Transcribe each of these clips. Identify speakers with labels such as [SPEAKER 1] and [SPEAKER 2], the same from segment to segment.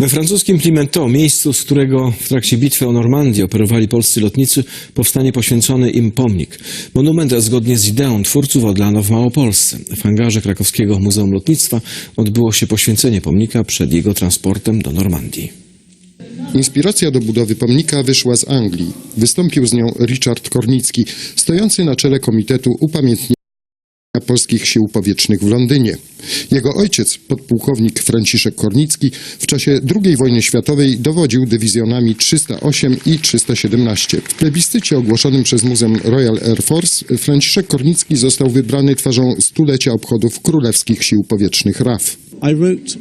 [SPEAKER 1] We francuskim Plimentot, miejscu, z którego w trakcie bitwy o Normandię operowali polscy lotnicy, powstanie poświęcony im pomnik. Monument zgodnie z ideą twórców odlano w Małopolsce. W hangarze krakowskiego Muzeum Lotnictwa odbyło się poświęcenie pomnika przed jego transportem do Normandii.
[SPEAKER 2] Inspiracja do budowy pomnika wyszła z Anglii. Wystąpił z nią Richard Kornicki, stojący na czele Komitetu Upamiętnienia Polskich Sił Powietrznych w Londynie. Jego ojciec, podpułkownik Franciszek Kornicki, w czasie II wojny światowej dowodził dywizjonami 308 i 317. W plebiscycie ogłoszonym przez Muzeum Royal Air Force Franciszek Kornicki został wybrany twarzą stulecia obchodów Królewskich Sił Powietrznych RAF.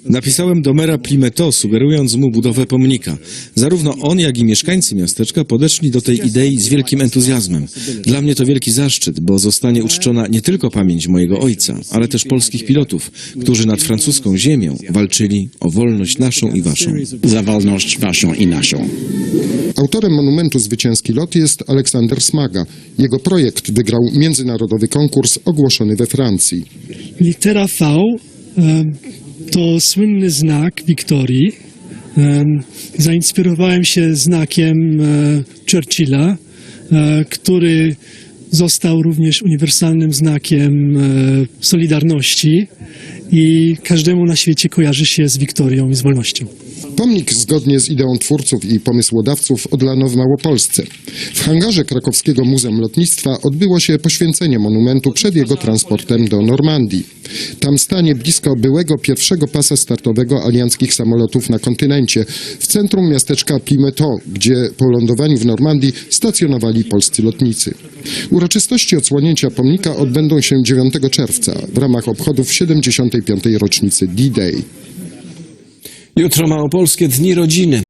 [SPEAKER 1] Napisałem do mera Plimentot, sugerując mu budowę pomnika. Zarówno on, jak i mieszkańcy miasteczka podeszli do tej idei z wielkim entuzjazmem. Dla mnie to wielki zaszczyt, bo zostanie uczczona nie tylko pamięć mojego ojca, ale też polskich pilotów, którzy nad francuską ziemią walczyli o wolność naszą i waszą.
[SPEAKER 3] za wolność waszą i naszą.
[SPEAKER 2] Autorem monumentu Zwycięski Lot jest Aleksander Smaga. Jego projekt wygrał międzynarodowy konkurs ogłoszony we Francji.
[SPEAKER 4] Litera V to słynny znak Wiktorii. Em, Zainspirowałem się znakiem e, Churchilla, e, który został również uniwersalnym znakiem e, Solidarności i każdemu na świecie kojarzy się z Wiktorią i z wolnością.
[SPEAKER 2] Pomnik zgodnie z ideą twórców i pomysłodawców odlano w Małopolsce. W hangarze krakowskiego Muzeum Lotnictwa odbyło się poświęcenie monumentu przed jego transportem do Normandii. Tam stanie blisko byłego pierwszego pasa startowego alianckich samolotów na kontynencie, w centrum miasteczka Plimentot, gdzie po lądowaniu w Normandii stacjonowali polscy lotnicy. Uroczystości odsłonięcia pomnika odbędą się 9 czerwca w ramach obchodów 75. rocznicy D-Day.
[SPEAKER 1] Jutro małopolskie Dni Rodziny.